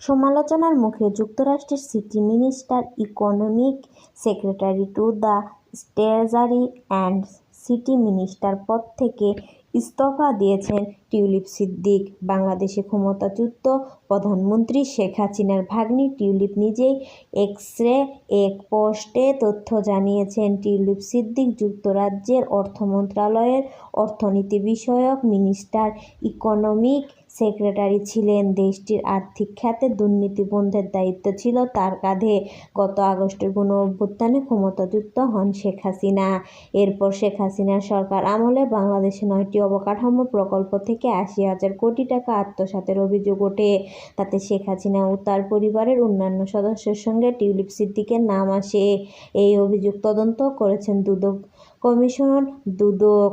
সমালোচনার মুখে যুক্তরাষ্ট্রের city minister, economic secretary to the treasury and city minister পদ থেকে ইস্তফা দিয়েছেন টিউলিপ সিদ্দিক। বাংলাদেশে ক্ষমতাচ্যুত প্রধানমন্ত্রী শেখ হাসিনার ভাগ্নি টিউলিপ নিজেই এক্সরে এক পোস্টে তথ্য জানিয়েছেন। টিউলিপ সিদ্দিক যুক্তরাজ্যের অর্থ মন্ত্রণালয়ের অর্থনীতি বিষয়ক মিনিস্টার, ইকোনমিক সেক্রেটারি ছিলেন। দেশটির আর্থিক খাতে দুর্নীতি বন্ধের দায়িত্ব ছিল তার কাঁধে। গত আগস্টের গণ অভ্যুত্থানে ক্ষমতাচ্যুত হন শেখ হাসিনা। এরপর শেখ হাসিনার সরকার আমলে বাংলাদেশে নয়টি অবকাঠামো প্রকল্প থেকে আশি হাজার কোটি টাকা আত্মসাতের অভিযোগ ওঠে। তাতে শেখ হাসিনা ও তার পরিবারের অন্যান্য সদস্যের সঙ্গে টিউলিপ সিদ্দিকের নাম আসে। এই অভিযোগ তদন্ত করেছেন দুদক কমিশন দুদক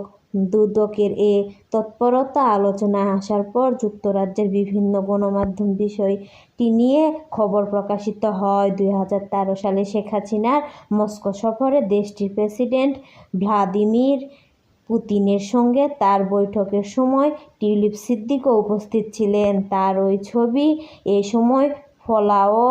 দুদকের এ তৎপরতা আলোচনা আসার পর যুক্তরাজ্যের বিভিন্ন গণমাধ্যম বিষয়টি নিয়ে খবর প্রকাশিত হয়। দুই হাজার তেরো সালে শেখ হাসিনার মস্কো সফরে দেশটির প্রেসিডেন্ট ভ্লাদিমির পুতিনের সঙ্গে তার বৈঠকের সময় টিউলিপ সিদ্দিকও উপস্থিত ছিলেন। তার ওই ছবি এ সময় ফলাও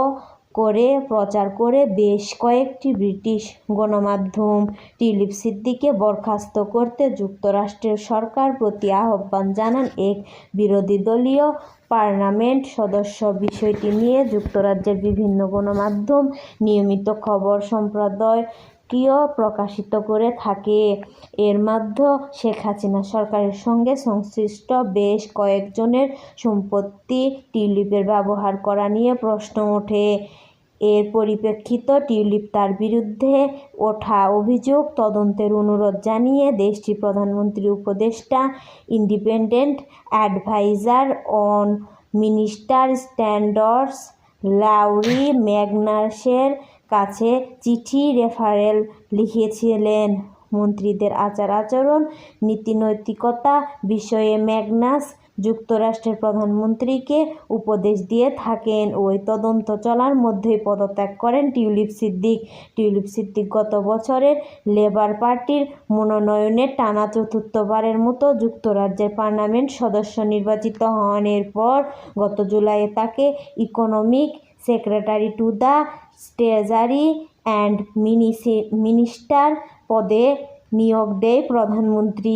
করে, প্রচার করে বেশ কয়েকটি ব্রিটিশ গণমাধ্যম টিলিপ সিদ্দিককে বরখাস্ত করতে যুক্তরাষ্ট্রের সরকার প্রতি আহ্বান জানান এক বিরোধী দলীয় পার্লামেন্ট সদস্য। বিষয়টি নিয়ে যুক্তরাজ্যের বিভিন্ন গণমাধ্যম নিয়মিত খবর সম্পাদকীয় প্রকাশিত করে থাকে। এর মধ্যে শেখ হাসিনা সরকারের সঙ্গে সংশ্লিষ্ট বেশ কয়েকজনের সম্পত্তি টিউলিপের ব্যবহার করা নিয়ে প্রশ্ন ওঠে। এর পরিপ্রেক্ষিত টিউলিপ তার বিরুদ্ধে ওঠা অভিযোগ তদন্তের অনুরোধ জানিয়ে দেশটির প্রধানমন্ত্রী উপদেষ্টা, independent adviser on minister standards Laurie ম্যাগনাসের কাছে চিঠি রেফারেল লিখেছিলেন। মন্ত্রীদের আচার আচরণ নীতিনৈতিকতা বিষয়ে ম্যাগনাস যুক্তরাষ্ট্রের প্রধানমন্ত্রীকে উপদেশ দিয়ে থাকেন। ওই তদন্ত চলার মধ্যেই পদত্যাগ করেন টিউলিপ সিদ্দিক। টিউলিপ সিদ্দিক গত বছরের লেবার পার্টির মনোনয়নে টানা চতুর্থবারের মতো যুক্তরাজ্যের পার্লামেন্ট সদস্য নির্বাচিত হন। এরপর গত জুলাইয়ে তাকে economic secretary to the treasury and minister পদে নিয়োগ দেয় প্রধানমন্ত্রী।